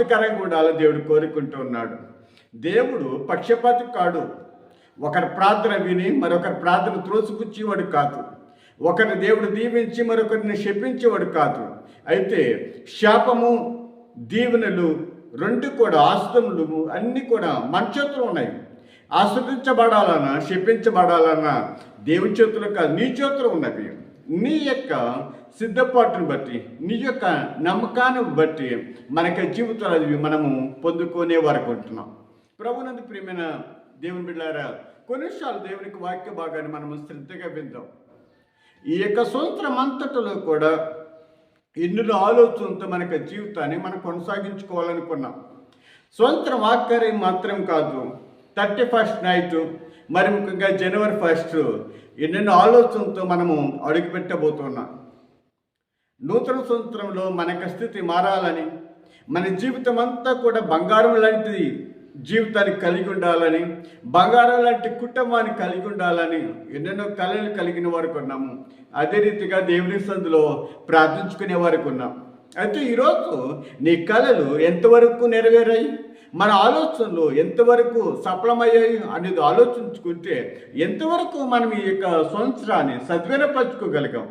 ఆస్తికరంగా ఉండాలని దేవుడు కోరుకుంటూ ఉన్నాడు. దేవుడు పక్షపాతి కాడు. ఒకరి ప్రార్థన విని మరొకరి ప్రార్థన త్రోసిపుచ్చేవాడు కాదు. ఒకరిని దేవుడు దీవించి మరొకరిని శపించేవాడు కాదు. అయితే శాపము దీవెనలు రెండు కూడా ఆస్తులు అన్నీ కూడా మన చేతులు ఉన్నాయి. ఆస్వాదించబడాలన్నా శపించబడాలన్నా దేవుని చేతులు కాదు నీ చేతులు ఉన్నవి. నీ యొక్క సిద్ధపాటును బట్టి నీ యొక్క నమ్మకాన్ని బట్టి మనకి జీవితాలు అవి మనము పొందుకునే వరకు ఉంటున్నాం. ప్రభునందు ప్రియమైన దేవుని బిడ్డారా కొన్నిసార్లు దేవునికి వాక్య భాగాన్ని మనము శ్రద్ధగా విందాం. ఈ యొక్క సంవత్సరం అంతటిలో కూడా ఎన్నో ఆలోచనలతో మనకి జీవితాన్ని మనం కొనసాగించుకోవాలనుకున్నాం. సంవత్సరం ఆఖరి మాత్రం కాదు థర్టీ ఫస్ట్ నైట్ మరి ముఖ్యంగా జనవరి ఫస్ట్ ఎన్నెన్నో ఆలోచనలతో మనము అడుగుపెట్టబోతున్నాం. నూతన సంవత్సరంలో మనకి స్థితి మారాలని మన జీవితం అంతా కూడా బంగారం లాంటిది జీవితాన్ని కలిగి ఉండాలని బంగారం లాంటి కుటుంబాన్ని కలిగి ఉండాలని ఎన్నెన్నో కళలు కలిగిన వారికి ఉన్నాము. అదే రీతిగా దేవుని సందులో ప్రార్థించుకునే వారికి ఉన్నాం. అయితే ఈరోజు నీ కళలు ఎంతవరకు నెరవేరాయి? మన ఆలోచనలు ఎంతవరకు సఫలమయ్యాయి అనేది ఆలోచించుకుంటే ఎంతవరకు మనం ఈ యొక్క సంవత్సరాన్ని సద్వినపరచుకోగలిగాం?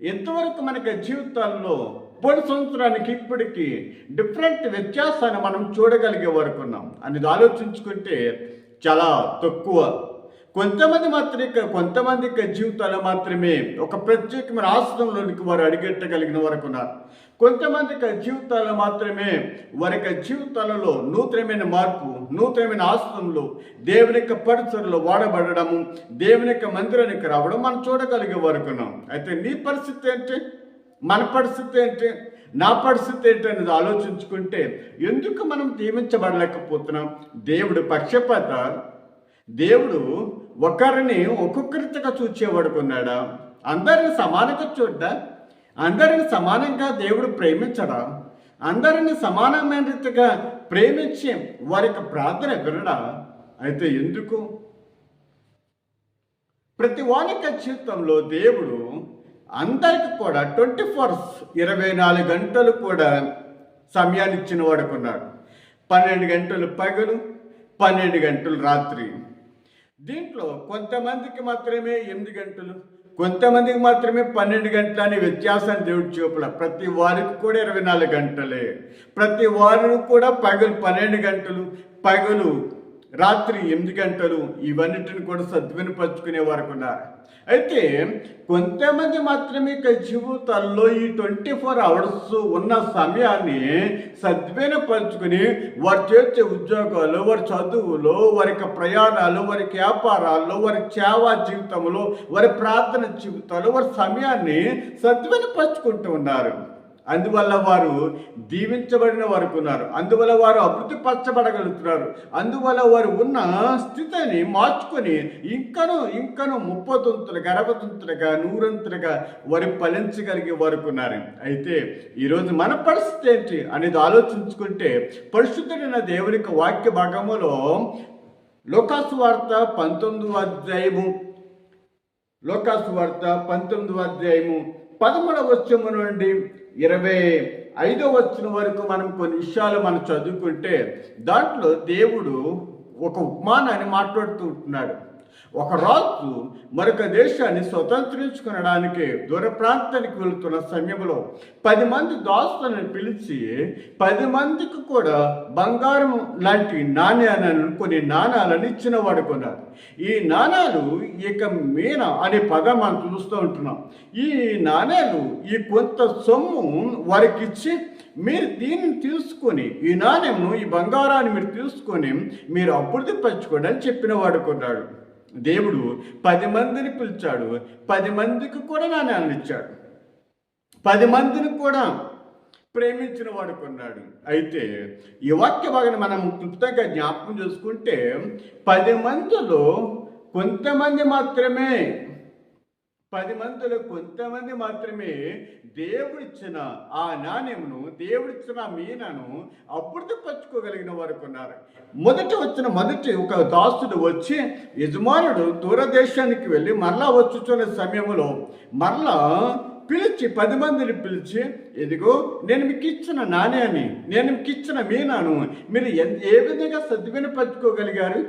ఎంతవరకు మనకి జీవితాల్లో పోయిన సంవత్సరానికి ఇప్పటికి డిఫరెంట్ వ్యత్యాసాన్ని మనం చూడగలిగే వరకు ఉన్నాం అనేది ఆలోచించుకుంటే చాలా తక్కువ. కొంతమంది మాత్రమే కొంతమంది జీవితాలు మాత్రమే ఒక ప్రత్యేకమైన ఆశ్రమంలోనికి వారు అడిగెట్టగలిగిన వరకు ఉన్నారు. కొంతమంది జీవితాలు మాత్రమే వారి యొక్క జీవితాలలో నూతనమైన మార్పు నూతనమైన ఆశ్రమంలో దేవుని యొక్క పరిసరలో వాడబడము దేవుని యొక్క మందిరానికి రావడం మనం చూడగలిగే వరకు అయితే నీ పరిస్థితి ఏంటి? మన పరిస్థితి ఏంటి? నా పరిస్థితి ఏంటి అనేది ఆలోచించుకుంటే ఎందుకు మనం దీవించబడలేకపోతున్నాం? దేవుడు పక్షపాత దేవుడు ఒకరిని ఒక్కొక్కరిగా చూచేవాడుకున్నాడా అందరిని సమానంగా చూడ్డా? అందరిని సమానంగా దేవుడు ప్రేమించడా? అందరిని సమానమైన రీతిగా ప్రేమించి వారి యొక్క ప్రార్థన వినడా అయితే ఎందుకు? ప్రతి వానిక జీవితంలో దేవుడు అందరికి కూడా ట్వంటీ ఫోర్స్ ఇరవై నాలుగు గంటలు కూడా సమయాన్ని ఇచ్చిన వాడుకున్నాడు పన్నెండు గంటలు పగలు పన్నెండు గంటలు రాత్రి. దీంట్లో కొంతమందికి మాత్రమే ఎనిమిది గంటలు కొంతమందికి మాత్రమే పన్నెండు గంటలు అనే వ్యత్యాసాన్ని దేవుడు చూపల. ప్రతి వారికి కూడా ఇరవై నాలుగు గంటలే. ప్రతి వారికి కూడా పగలు పన్నెండు గంటలు పగలు రాత్రి ఎనిమిది గంటలు ఇవన్నిటిని కూడా సద్వినపరుచుకునే వరకు ఉన్నారు. అయితే కొంతమంది మాత్రమే జీవితాల్లో ఈ ట్వంటీ ఫోర్ అవర్స్ ఉన్న సమయాన్ని సద్వినపరుచుకుని వారు చేసే ఉద్యోగాలు వారి చదువులో వారి యొక్క ప్రయాణాలు వారి వ్యాపారాల్లో వారి సేవా జీవితంలో వారి ప్రార్థన జీవితాలు వారి సమయాన్ని సద్వినపరుచుకుంటూ ఉన్నారు. అందువల్ల వారు దీవించబడిన వారు ఉన్నారు. అందువల్ల వారు అభివృద్ధి పరచబడగలుగుతున్నారు అందువల్ల వారు ఉన్న స్థితిని మార్చుకొని ఇంకను ఇంకను ముప్పతుంతులుగా అరవతుంతులుగా నూరంతులుగా వారు ఫలించగలిగే వారికి ఉన్నారు. అయితే ఈరోజు మన పరిస్థితి ఏంటి అనేది ఆలోచించుకుంటే పరిశుద్ధుడైన దేవుని యొక్క వాక్య భాగములో లోకాసు వార్త పంతొమ్మిదవ అధ్యాయము. లోకాసు వార్త పంతొమ్మిదవ అధ్యాయము. పదమూడవ వచ్చము నుండి ఇరవై ఐదో వచ్చిన వరకు మనం కొన్ని విషయాలు మనం చదువుకుంటే దాంట్లో దేవుడు ఒక ఉపమానాన్ని మాట్లాడుతూ ఉంటున్నాడు. ఒక రాజు మరొక దేశాన్ని స్వతంత్రించుకునడానికి దూర ప్రాంతానికి వెళుతున్న సమయంలో పది మంది దాస్తులను పిలిచి పది మందికి కూడా బంగారం లాంటి నాణ్యాలను కొన్ని నాణాలను ఇచ్చిన వాడుకున్నారు ఈ నాణాలు ఇక మీన అనే పదం మనం చూస్తూ ఉంటున్నాం. ఈ నాణ్యాలు ఈ కొంత సొమ్ము వారికి ఇచ్చి మీరు దీన్ని తీసుకొని ఈ నాణ్యంను ఈ బంగారాన్ని మీరు తీసుకొని మీరు అభివృద్ధి పరచుకోండి అని చెప్పిన వాడుకున్నాడు దేవుడు పది మందిని పిలిచాడు పది మందికి కూడా నాణ్యాలను ఇచ్చాడు. పది మందిని కూడా ప్రేమించిన వాడు కొన్నాడు. అయితే ఈ వాక్య భాగాన్ని మనం క్లుప్తంగా జ్ఞాపకం చేసుకుంటే పది మందిలో కొంతమంది మాత్రమే పది మందిలో కొంతమంది మాత్రమే దేవుడిచ్చిన ఆ నాణ్యమును దేవుడిచ్చిన ఆ మీనను అప్పుడు పంచుకోగలిగిన వారు కొన్నారు. మొదట వచ్చిన మొదటి ఒక దాసుడు వచ్చి యజమానుడు దూరదేశానికి వెళ్ళి మరలా వచ్చుచున్న సమయంలో మరలా పిలిచి పది మందిని పిలిచి ఇదిగో నేను మీకు ఇచ్చిన నాణ్యాన్ని నేను మీకు ఇచ్చిన మీనాను మీరు ఎన్- ఏ విధంగా సద్వినపరచుకోగలిగారు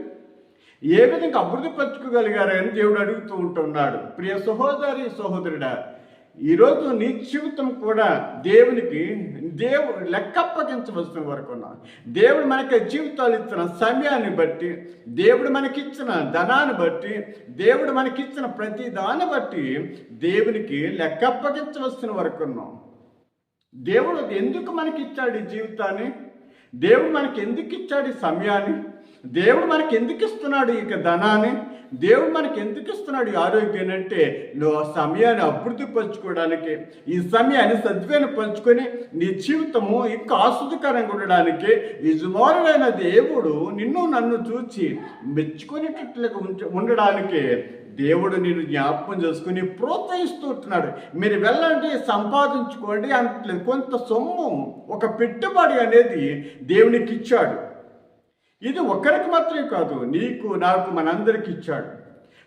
ఏ విధంగా అభివృద్ధి పరచుకోగలిగారు అని దేవుడు అడుగుతూ ఉంటున్నాడు. ప్రియ సహోదరి సహోదరుడా ఈరోజు నీ జీవితం కూడా దేవునికి దేవుడు లెక్కప్పగించవలసిన వరకు ఉన్నాం. దేవుడు మనకి జీవితాలు ఇచ్చిన సమయాన్ని బట్టి దేవుడు మనకిచ్చిన ధనాన్ని బట్టి దేవుడు మనకిచ్చిన ప్రతి దాన్ని బట్టి దేవునికి లెక్కప్పగించవలసిన వరకు ఉన్నాం. దేవుడు ఎందుకు మనకిచ్చాడు ఈ జీవితాన్ని? దేవుడు మనకి ఎందుకు ఇచ్చాడు ఈ సమయాన్ని? దేవుడు మనకి ఎందుకు ఇస్తున్నాడు ఇక ధనాన్ని? దేవుడు మనకి ఎందుకు ఇస్తున్నాడు ఈ ఆరోగ్యాన్ని అంటే నువ్వు ఆ సమయాన్ని అభివృద్ధి పరచుకోవడానికి ఈ సమయాన్ని సద్వేను పంచుకొని నీ జీవితము ఇంకా ఆస్వాదకరంగా ఉండడానికి యజమానుడైన దేవుడు నిన్ను నన్ను చూచి మెచ్చుకునేటట్లుగా ఉండడానికి దేవుడు నేను జ్ఞాపకం చేసుకుని ప్రోత్సహిస్తూ ఉంటున్నాడు. మీరు వెళ్ళండి సంపాదించుకోండి అంటలేదు. కొంత సొమ్ము ఒక పెట్టుబడి అనేది దేవునికి ఇచ్చాడు. ఇది ఒక్కరికి మాత్రమే కాదు నీకు నాకు మనందరికి ఇచ్చాడు.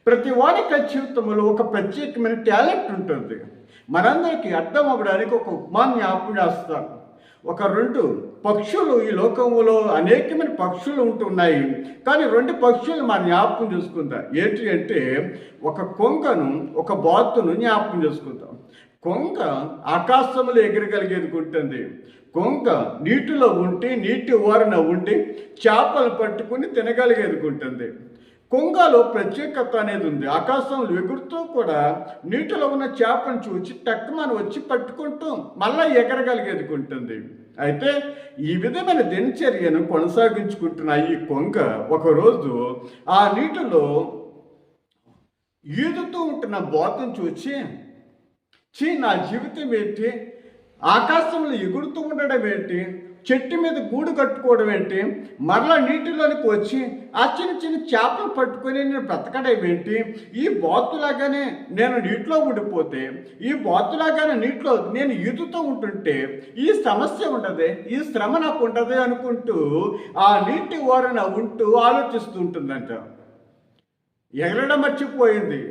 ప్రతి వారికి జీవితంలో ఒక ప్రత్యేకమైన టాలెంట్ ఉంటుంది. మనందరికీ అర్థం అవ్వడానికి ఒక ఉపమాన్ని జ్ఞాపకం చేస్తాను ఒక రెండు పక్షులు ఈ లోకంలో అనేకమైన పక్షులు ఉంటున్నాయి. కానీ రెండు పక్షులు మన జ్ఞాపకం చేసుకుందాం. ఏంటి అంటే ఒక కొంగను ఒక బాతును జ్ఞాపకం చేసుకుందాం. కొంగ ఆకాశంలో ఎగరగలిగేది ఉంటుంది కొంగ నీటిలో ఉండి నీటి ఓరన ఉండి చేపలు పట్టుకుని తినగలిగేది ఉంటుంది కొంగలో ప్రత్యేకత అనేది ఉంది. ఆకాశంలో ఎగురుతూ కూడా నీటిలో ఉన్న చేపను చూసి టక్కుమని వచ్చి పట్టుకుంటూ మళ్ళా ఎగరగలిగేది ఉంటుంది అయితే ఈ విధమైన దినచర్యను కొనసాగించుకుంటున్న ఈ కొంగ ఒకరోజు ఆ నీటిలో ఈదుతూ ఉంటున్న బోతను చూసి చీ నా జీవితం ఏంటి? ఆకాశంలో ఎగురుతూ ఉండడం ఏంటి? చెట్టు మీద గూడు కట్టుకోవడం ఏంటి? మరలా నీటిలోనికి వచ్చి ఆ చిన్న చిన్న చేపలు పట్టుకొని నేను బ్రతకడం ఏంటి? ఈ బాతులాగానే నేను నీటిలో ఉండిపోతే ఈ బాతులాగానే నీటిలో నేను ఈదుతూ ఉంటుంటే ఈ సమస్య ఉండదు ఈ శ్రమ నాకు ఉండదు అనుకుంటూ ఆ నీటి ఓరన ఉంటూ ఆలోచిస్తూ ఉంటుందంట. ఎగరడం మర్చిపోయింది.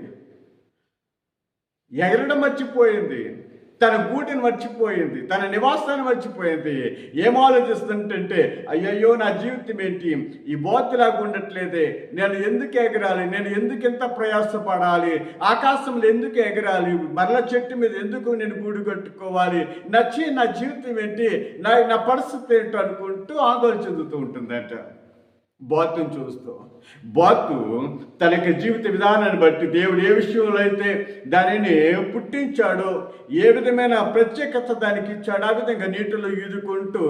ఎగరడం మర్చిపోయింది తన గూటిని మర్చిపోయింది తన నివాసాన్ని మర్చిపోయింది. ఏం ఆలోచిస్తుంటే అయ్యయ్యో నా జీవితం ఏంటి? ఈ బోతులాగా ఉండట్లేదే. నేను ఎందుకు ఎగరాలి? నేను ఎందుకు ఇంత ప్రయాసపడాలి? ఆకాశంలో ఎందుకు ఎగరాలి? మరల చెట్టు మీద ఎందుకు నేను గూడు కట్టుకోవాలి? నచ్చి నా జీవితం ఏంటి? నా నా పరిస్థితి ఏంటో? అనుకుంటూ ఆందోళన చెందుతూ ఉంటుందంట. బాతును చూస్తూ బాతు తన యొక్క జీవిత విధానాన్ని బట్టి దేవుడు ఏ విషయంలో అయితే దానిని పుట్టించాడో ఏ విధమైన ప్రత్యేకత దానికి ఇచ్చాడో ఆ విధంగా నీటిలో ఈదుకుంటూ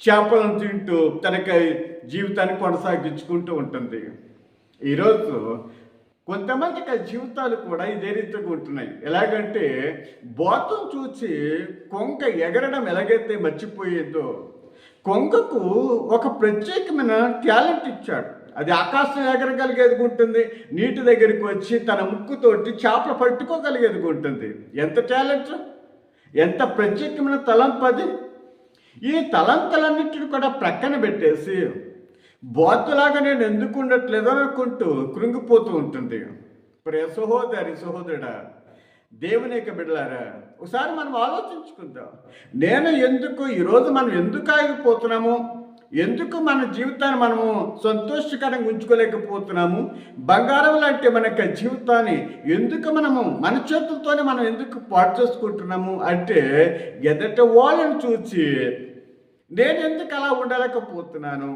చేపలను తింటూ తన జీవితాన్ని కొనసాగించుకుంటూ ఉంటుంది. ఈరోజు కొంతమంది జీవితాలు కూడా ఇదే రీతిగా ఉంటున్నాయి. ఎలాగంటే బాతును చూసి కొంక ఎగరడం ఎలాగైతే మర్చిపోయేదో కొంగకు ఒక ప్రత్యేకమైన టాలెంట్ ఇచ్చాడు. అది ఆకాశం ఎగరగలిగేది ఉంటుంది నీటి దగ్గరికి వచ్చి తన ముక్కుతోటి చేపలు పట్టుకోగలిగేది ఉంటుంది. ఎంత టాలెంట్ ఎంత ప్రత్యేకమైన తలంపు అది? ఈ తలంతలన్నిటిని కూడా ప్రక్కన పెట్టేసి బోతులాగా నేను ఎందుకు ఉండట్లేదు అనుకుంటూ కృంగిపోతూ ఉంటుంది. ప్రే సహోదరి సహోదరుడా దేవుని యొక్క బిడ్డలారా ఒకసారి మనం ఆలోచించుకుందాం. నేను ఎందుకు ఈరోజు మనం ఎందుకు ఆగిపోతున్నాము? ఎందుకు మన జీవితాన్ని మనము సంతోషకరంగా ఉంచుకోలేకపోతున్నాము? బంగారం లాంటి మన యొక్క జీవితాన్ని ఎందుకు మనము మన చేతులతోనే మనం ఎందుకు పాటు చేసుకుంటున్నాము అంటే ఎదట వాళ్ళని చూసి నేను ఎందుకు అలా ఉండలేకపోతున్నాను?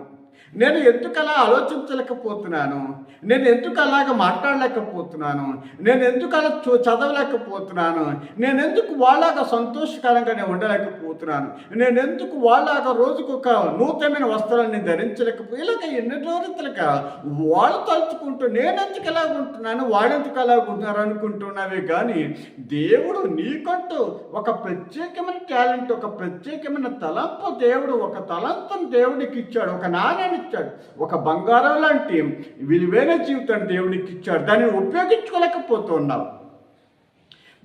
నేను ఎందుకు అలా ఆలోచించలేకపోతున్నాను? నేను ఎందుకు అలాగ మాట్లాడలేకపోతున్నాను? నేను ఎందుకు అలా చూ- చదవలేకపోతున్నాను? నేను ఎందుకు వాళ్ళగా సంతోషకరంగా నేను ఉండలేకపోతున్నాను? నేను ఎందుకు వాళ్ళగా రోజుకు ఒక నూతనమైన వస్త్రాన్ని ధరించలేకపో ఇలాగ ఎన్ని రోజులుగా వాళ్ళు తలుచుకుంటూ నేను ఎందుకు ఎలా ఉంటున్నాను? వాడెందుకు ఎలా ఉంటున్నారు అనుకుంటున్నావే కానీ దేవుడు నీకంటూ ఒక ప్రత్యేకమైన టాలెంట్ ఒక ప్రత్యేకమైన తలంపు దేవుడు ఒక తలంతం దేవుడికి ఇచ్చాడు ఒక నాణ్యాన్ని ఇచ్చాడు ఒక బంగారం లాంటి విలువైన జీవితాన్ని దేవునికి ఇచ్చాడు. దాన్ని ఉపయోగించుకోలేకపోతున్నావు.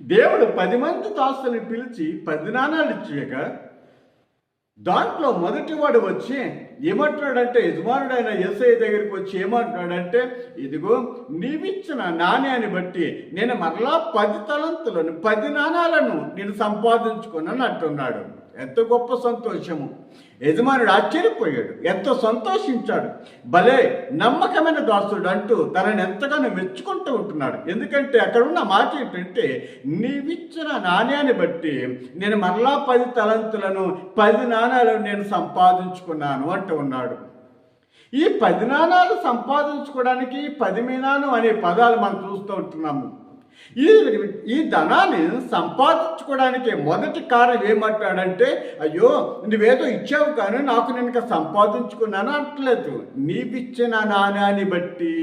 దేవుడు పది మంది దాసుని పిలిచి పది నాణాలు ఇచ్చాక దాంట్లో మొదటివాడు వచ్చి ఏమంటున్నాడంటే యజమానుడైన ఎస్ఐ దగ్గరికి వచ్చి ఏమంటున్నాడంటే ఇదిగో నీవిచ్చిన నాణ్యాన్ని బట్టి నేను మరలా పది తలంతులను పది నాణాలను నేను సంపాదించుకున్నాను అంటున్నాడు. ఎంత గొప్ప సంతోషము. యజమానుడు ఆశ్చర్యపోయాడు. ఎంతో సంతోషించాడు. భలే నమ్మకమైన దాసుడు అంటూ తనని ఎంతగానో మెచ్చుకుంటూ ఉంటున్నాడు. ఎందుకంటే అక్కడ ఉన్న మాట ఏంటంటే నీవిచ్చిన నాణ్యాన్ని బట్టి నేను మరలా పది తలంతులను పది నాణాలను నేను సంపాదించుకున్నాను అంటూ ఉన్నాడు. ఈ పది నాణాలు సంపాదించుకోవడానికి పది మీనాను అనే పదాలు మనం చూస్తూ ఉంటున్నాము. ఈ ఈ ధనాన్ని సంపాదించుకోవడానికి మొదటి కారణం ఏమంటాడంటే అయ్యో నువ్వేదో ఇచ్చావు కానీ నాకు నేను ఇంకా సంపాదించుకున్నాను అంటలేదు నీవిచ్చిన నాణ్యాన్ని బట్టి.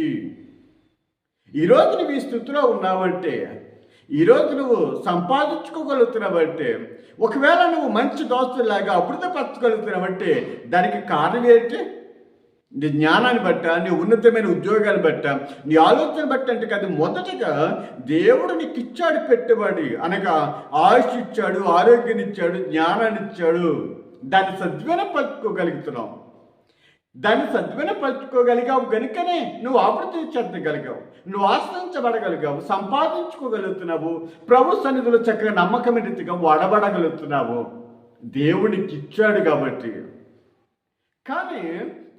ఈరోజు నువ్వు ఈ స్థితిలో ఉన్నావంటే ఈరోజు నువ్వు సంపాదించుకోగలుగుతున్నావంటే ఒకవేళ నువ్వు మంచి దోస్తులాగా అభివృద్ధిపరచగలుగుతున్నావంటే దానికి కారణం ఏంటి? నీ జ్ఞానాన్ని బట్ట నీ ఉన్నతమైన ఉద్యోగాలు బట్ట నీ ఆలోచన బట్ట అంటే కాదు మొదటగా దేవుడు నీకు ఇచ్చాడు పెట్టుబడి అనగా ఆయుష్ ఇచ్చాడు ఆరోగ్యం ఇచ్చాడు జ్ఞానాన్ని ఇచ్చాడు దాన్ని సద్వినపరచుకోగలుగుతున్నావు దాన్ని సద్వినపరచుకోగలిగావు గనుకనే నువ్వు అభివృద్ధి చెందగలిగావు నువ్వు ఆశ్రయించబడగలిగావు సంపాదించుకోగలుగుతున్నావు ప్రభు సన్నిధిలో చక్కగా నమ్మకమైన రీతిగా వాడబడగలుగుతున్నావు. దేవునికి ఇచ్చాడు కాబట్టి. కానీ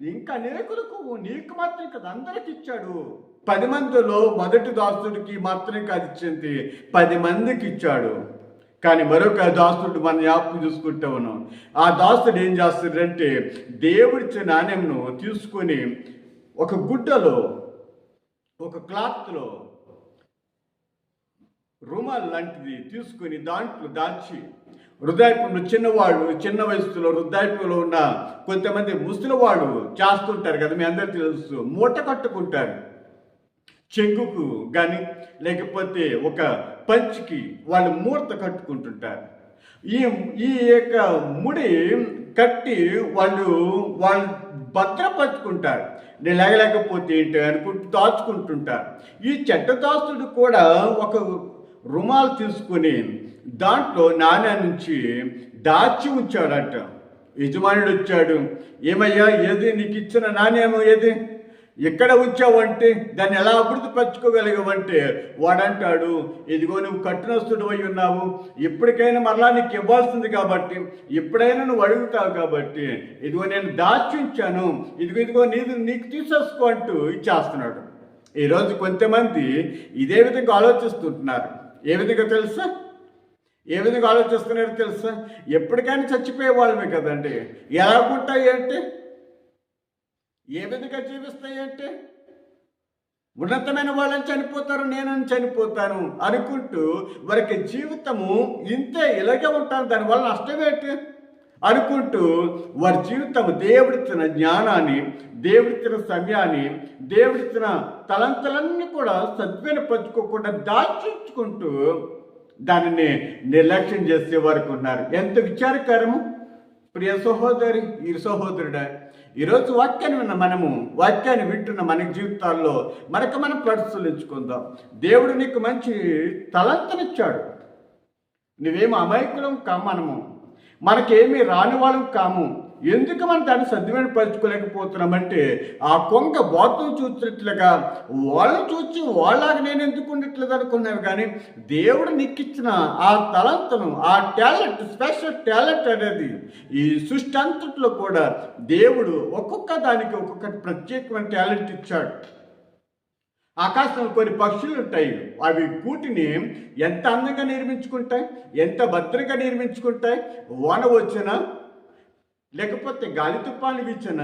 ఇంకా అనేకులకు నీకు మాత్రం కదా అందరికి ఇచ్చాడు. పది మందిలో మొదటి దాసుడికి మాత్రం కాదు ఇచ్చింది. పది మందికి ఇచ్చాడు. కానీ మరొక దాసుడు మన జ్ఞాపకం చూసుకుంటూ ఉన్నాం. ఆ దాసుడు ఏం చేస్తాడంటే దేవుడిచ్చే నాణ్యంను తీసుకొని ఒక గుడ్డలో ఒక క్లాత్లో రుమాల్ లాంటిది తీసుకొని దాంట్లో దాచి వృద్ధాప్యంలో చిన్నవాళ్ళు చిన్న వయసులో వృద్ధాప్యంలో ఉన్న కొంతమంది ముసలి వాళ్ళు చేస్తుంటారు కదా మీ అందరికీ తెలుసు మూట కట్టుకుంటారు. చెంగుకు కానీ లేకపోతే ఒక పంచికి వాళ్ళు మూర్త కట్టుకుంటుంటారు. ఈ ఈ యొక్క ముడి కట్టి వాళ్ళు వాళ్ళు భద్రపరుచుకుంటారు. నేను లేగలేకపోతే ఏంటి అనుకుంటూ దాచుకుంటుంటారు. ఈ చెడ్డ దాస్తుడు కూడా ఒక రుమాలు తీసుకొని దాంట్లో నాణ్య నుంచి దాచి ఉంచాడట. యజమానుడు వచ్చాడు. ఏమయ్యా ఏది? నీకు ఇచ్చిన నాణ్యము ఏది? ఎక్కడ ఉంచావంటే దాన్ని ఎలా అభివృద్ధి పరచుకోగలిగావంటే వాడంటాడు. ఇదిగో నువ్వు కట్టునస్తుడు అయి ఉన్నావు. ఎప్పటికైనా మరలా నీకు ఇవ్వాల్సింది కాబట్టి ఎప్పుడైనా నువ్వు అడుగుతావు కాబట్టి ఇదిగో నేను దాచుంచాను ఇదిగో ఇదిగో నీది నీకు తీసేసుకో అంటూ ఇచ్చేస్తున్నాడు ఈరోజు కొంతమంది ఇదే విధంగా ఆలోచిస్తుంటున్నారు. ఏ విధంగా తెలుసా? ఏ విధంగా ఆలోచిస్తున్నారో తెలుసా? ఎప్పటికైనా చచ్చిపోయే వాళ్ళమే కదండి. ఎలా ఉంటాయి అంటే ఏ విధంగా జీవిస్తాయి అంటే ఉన్నతమైన వాళ్ళని చనిపోతారు నేనని చనిపోతాను అనుకుంటూ వారికి జీవితము ఇంతే ఇలాగే ఉంటాను. దానివల్ల నష్టమేంటి అనుకుంటూ వారి జీవితం దేవుడిచ్చిన జ్ఞానాన్ని దేవుడిచ్చిన సమయాన్ని దేవుడిచ్చిన తలంతలన్నీ కూడా సద్వినపరచుకోకుండా దాచుకుంటూ దానిని నిర్లక్ష్యం చేసే వరకు ఉన్నారు. ఎంత విచారకరము. ప్రియ సహోదరి ఈ సహోదరుడా ఈరోజు వాక్యాన్ని విన్న మనము వాక్యాన్ని వింటున్న మన జీవితాల్లో మనకు మనం పరిశీలించుకుందాం. దేవుడు నీకు మంచి తలంతనిచ్చాడు నువ్వేం అమాయకులం కా మనము మనకేమీ రాని వాళ్ళం కాము. ఎందుకు మనం దాన్ని సద్వినపరచుకోలేకపోతున్నామంటే ఆ కొంగ బాతును చూసినట్లుగా వాళ్ళని చూసి వాళ్ళకి నేను ఎందుకు ఉండట్లేదు అనుకున్నాను కానీ దేవుడు నీకిచ్చిన ఆ తలంతను ఆ టాలెంట్ స్పెషల్ టాలెంట్ అనేది ఈ సృష్టి అంతట్లో కూడా దేవుడు ఒక్కొక్క దానికి ఒక్కొక్క ప్రత్యేకమైన టాలెంట్ ఇచ్చాడు. ఆకాశంలో కొన్ని పక్షులు ఉంటాయి. అవి కూటిని ఎంత అందంగా నిర్మించుకుంటాయి? ఎంత భద్రంగా నిర్మించుకుంటాయి? వాన వచ్చినా లేకపోతే గాలి తుఫాను వీచిన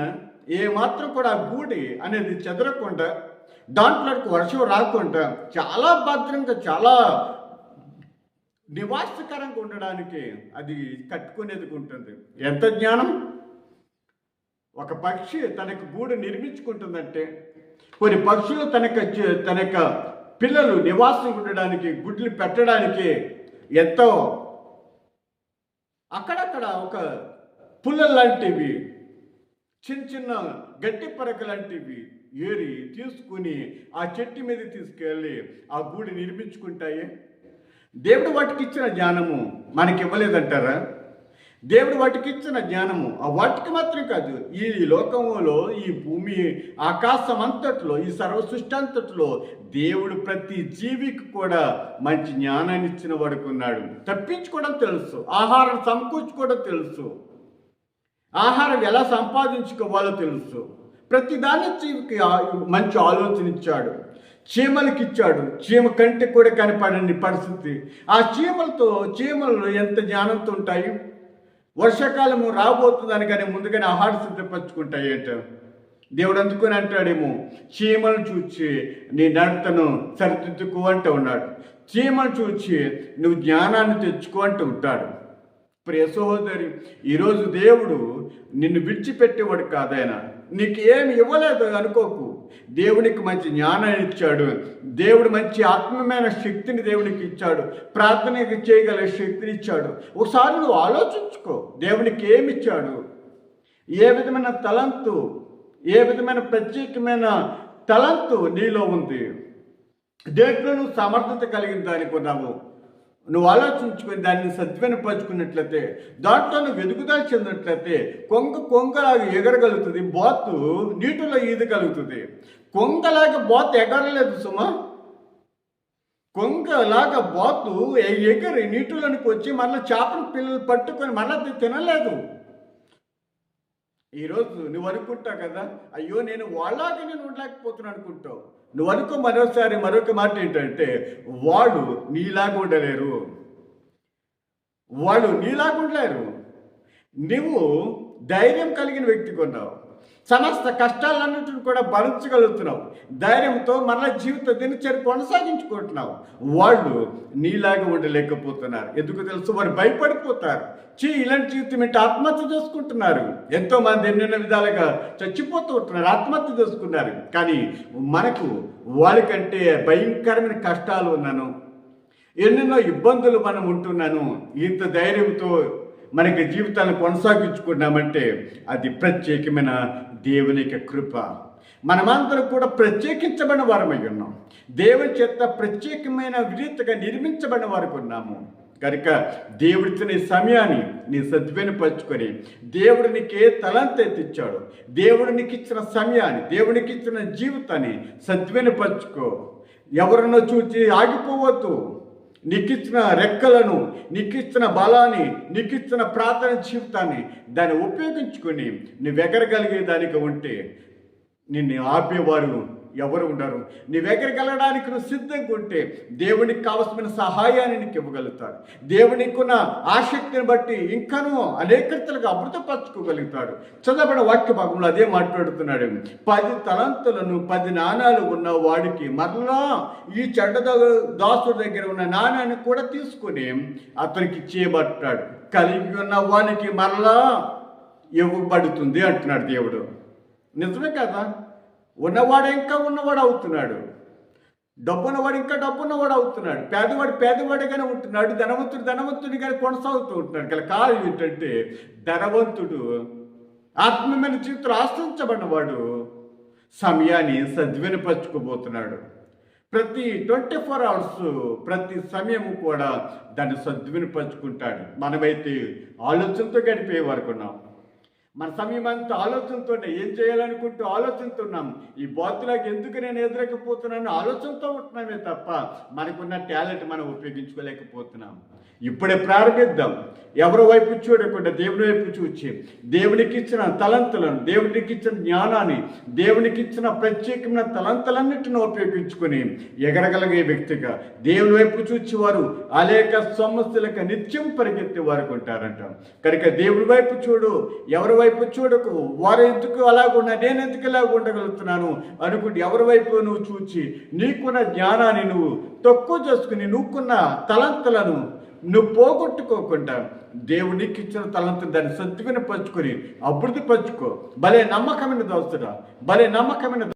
ఏమాత్రం కూడా ఆ గూడి అనేది చెదరకుండా దాంట్లో వర్షం రాకుండా చాలా భద్రంగా చాలా నివాసకరంగా ఉండడానికి అది కట్టుకునేది ఉంటుంది. ఎంత జ్ఞానం? ఒక పక్షి తనకు గూడు నిర్మించుకుంటుందంటే కొన్ని పక్షులు తనక తన యొక్క పిల్లలు నివాసం ఉండడానికి గుడ్లు పెట్టడానికి ఎంతో అక్కడక్కడ ఒక పుల్ల లాంటివి చిన్న చిన్న గట్టి పరక లాంటివి ఏరి తీసుకుని ఆ చెట్టు మీద తీసుకెళ్ళి ఆ గూడి నిర్మించుకుంటాయి? దేవుడు వాటికి ఇచ్చిన జ్ఞానము మనకి ఇవ్వలేదంటారా? దేవుడు వాటికి ఇచ్చిన జ్ఞానము ఆ వాటికి మాత్రం కాదు ఈ లోకములో ఈ భూమి ఆకాశం అంతట్లో ఈ సర్వ సృష్టి అంతట్లో దేవుడు ప్రతి జీవికి కూడా మంచి జ్ఞానాన్ని ఇచ్చిన వాడుకున్నాడు తప్పించుకోవడం తెలుసు ఆహారం సమకూర్చుకోవడం తెలుసు. ఆహారం ఎలా సంపాదించుకోవాలో తెలుసు. ప్రతి దాని జీవికి మంచి ఆలోచన ఇచ్చాడు. చీమలకి ఇచ్చాడు. చీమ కంటే కూడా కనపడని పరిస్థితి. ఆ చీమలతో చీమలు ఎంత జ్ఞానంతో ఉంటాయి? వర్షాకాలము రాబోతుందని కానీ ముందుగానే ఆహార సిద్ధపరచుకుంటాయి అంట. దేవుడు అందుకొని అంటాడేమో చీమలు చూచి నీ నడతను సరిదిద్దుకు అంటూ ఉన్నాడు. చీమలు చూచి నువ్వు జ్ఞానాన్ని తెచ్చుకో అంటూ ఉంటాడు. ప్రియ సహోదరి ఈరోజు దేవుడు నిన్ను విడిచిపెట్టేవాడు కాదైనా నీకు ఏమి ఇవ్వలేదు అనుకోకు. దేవునికి మంచి జ్ఞానాన్ని ఇచ్చాడు. దేవుడు మంచి ఆత్మమైన శక్తిని దేవునికి ఇచ్చాడు. ప్రార్థన చేయగల శక్తిని ఇచ్చాడు. ఒకసారి నువ్వు ఆలోచించుకో. దేవునికి ఏమి ఇచ్చాడు? ఏ విధమైన తలంతు ఏ విధమైన ప్రత్యేకమైన తలంతు నీలో ఉంది? దేంట్లో నువ్వు సమర్థత కలిగిన దానికి ఉన్నావు? నువ్వు ఆలోచించుకొని దాన్ని సద్వినిపరుచుకున్నట్లయితే దాంట్లో నువ్వు ఎదుగుదల చెందినట్లయితే కొంగ కొంగలాగా ఎగరగలుగుతుంది బోతు నీటిలో ఈదగలుగుతుంది. కొంగలాగా బోతు ఎగరలేదు సుమా. కొంగలాగా బోతు ఎగరి నీటిలోనికి వచ్చి మళ్ళీ చేపల పిల్లలు పట్టుకొని మళ్ళీ తినలేదు. ఈరోజు నువ్వు అనుకుంటావు కదా అయ్యో నేను వాళ్ళలాగా నేను ఉండలేకపోతున్నాను అనుకుంటావు. నువ్వు అనుకో మరోసారి మరొక మాట ఏంటంటే వాళ్ళు నీలాగా ఉండలేరు. వాళ్ళు నీలాగా ఉండలేరు. నువ్వు ధైర్యం కలిగిన వ్యక్తి కొన్నావు సమస్త కష్టాలన్నింటిని కూడా భరించగలుగుతున్నావు. ధైర్యంతో మరల జీవిత దినచర్య కొనసాగించుకుంటున్నావు. వాళ్ళు నీలాగా ఉండలేకపోతున్నారు. ఎందుకు తెలుసు వారు భయపడిపోతారు. చీ ఇలాంటి జీవితం ఏంటి? ఆత్మహత్య చేసుకుంటున్నారు. ఎంతో మంది ఎన్నెన్నో విధాలుగా చచ్చిపోతూ ఉంటున్నారు ఆత్మహత్య చేసుకున్నారు. కానీ మనకు వాళ్ళకంటే భయంకరమైన కష్టాలు ఉన్నాను. ఎన్నెన్నో ఇబ్బందులు మనం ఉంటున్నాను. ఇంత ధైర్యంతో మనకి జీవితాన్ని కొనసాగించుకున్నామంటే అది ప్రత్యేకమైన దేవుని యొక్క కృప. మనమందరం కూడా ప్రత్యేకించబడిన వారమై ఉన్నాం. దేవుని చేత ప్రత్యేకమైన విరీతగా నిర్మించబడిన వారికి ఉన్నాము. కనుక దేవుడిచ్చిన ఈ సమయాన్ని నీ సద్వినిపరుచుకొని దేవుడు నీకు ఏ తలంత ఎత్తిచ్చాడు. దేవుడు నీకు ఇచ్చిన సమయాన్ని దేవునికి ఇచ్చిన జీవితాన్ని సద్వినిపరుచుకో ఎవరినో చూచి ఆగిపోవద్దు. నీకిచ్చిన రెక్కలను నీకిచ్చిన బలాన్ని నీకిచ్చిన ప్రార్థన జీవితాన్ని దాన్ని ఉపయోగించుకొని నువ్వు ఎగరగలిగే దానికి ఉంటే నిన్ను ఆపేవారు ఎవరు ఉండరు. నీ దగ్గరికి వెళ్ళడానికి నువ్వు సిద్ధంగా ఉంటే దేవునికి కావలసిన సహాయాన్ని నీకు ఇవ్వగలుగుతాడు. దేవునికున్న ఆసక్తిని బట్టి ఇంకనూ అనేకతలుగా అమృతపరచుకోగలుగుతాడు. చదవబడిన వాక్య భాగంలో అదే మాట్లాడుతున్నాడు. పది తలంతులను పది నాణాలు ఉన్న వాడికి మరలా ఈ చెడ్డ ద- దాసుడి దగ్గర ఉన్న నాణాన్ని కూడా తీసుకుని అతనికి ఇచ్చేయబట్టాడు కలిగి ఉన్న వానికి మరలా ఇవ్వబడుతుంది అంటున్నాడు దేవుడు. నిజమే కదా? ఉన్నవాడు ఇంకా ఉన్నవాడు అవుతున్నాడు. డబ్బున్నవాడు ఇంకా డబ్బున్నవాడు అవుతున్నాడు. పేదవాడు పేదవాడిగానే ఉంటున్నాడు. ధనవంతుడు ధనవంతుడిగానే కొనసాగుతూ ఉంటున్నాడు. గల కారణం ఏంటంటే ధనవంతుడు ఆత్మీయమైన జీవితంలో ఆశ్రయించబడినవాడు సమయాన్ని సద్వినిపరచుకోబోతున్నాడు ప్రతి ట్వంటీ ఫోర్ అవర్స్ ప్రతి సమయం కూడా దాన్ని సద్వినిపరచుకుంటాడు మనమైతే ఆలోచనతో గడిపే వరకు మన సమయం అంతా ఆలోచనతోనే ఏం చేయాలనుకుంటూ ఆలోచనతున్నాం ఈ బాతులకు ఎందుకు నేను ఎదురకపోతున్నాను ఆలోచనతో ఉంటున్నామే తప్ప మనకున్న టాలెంట్ మనం ఉపయోగించుకోలేకపోతున్నాం. ఇప్పుడే ప్రారంభిద్దాం. ఎవరి వైపు చూడకుండా దేవుని వైపు చూచి దేవునికి ఇచ్చిన తలంతలను దేవునికి ఇచ్చిన జ్ఞానాన్ని దేవునికి ఇచ్చిన ప్రత్యేకమైన తలంతలన్నింటిని ఉపయోగించుకొని ఎగరగలిగే వ్యక్తిగా దేవుని వైపు చూచి వారు అనేక సమస్యలకు నిత్యం పరిగెత్తే వారికి ఉంటారంట. కనుక దేవుని వైపు చూడు ఎవరి వైపు చూడకు? వారు ఎందుకు అలాగున్నా నేను ఎందుకు ఇలాగ ఉండగలుగుతున్నాను అనుకుంటే ఎవరి వైపు నువ్వు చూచి నీకున్న జ్ఞానాన్ని నువ్వు తక్కువ చేసుకుని నువ్వుకున్న తలంతులను నువ్వు పోగొట్టుకోకుండా దేవునికి ఇచ్చిన తలంతో దాన్ని సత్తుకుని పంచుకొని అభివృద్ధి పరుచుకో. భలే నమ్మకమైన దోస్తుడా. భలే నమ్మకమైన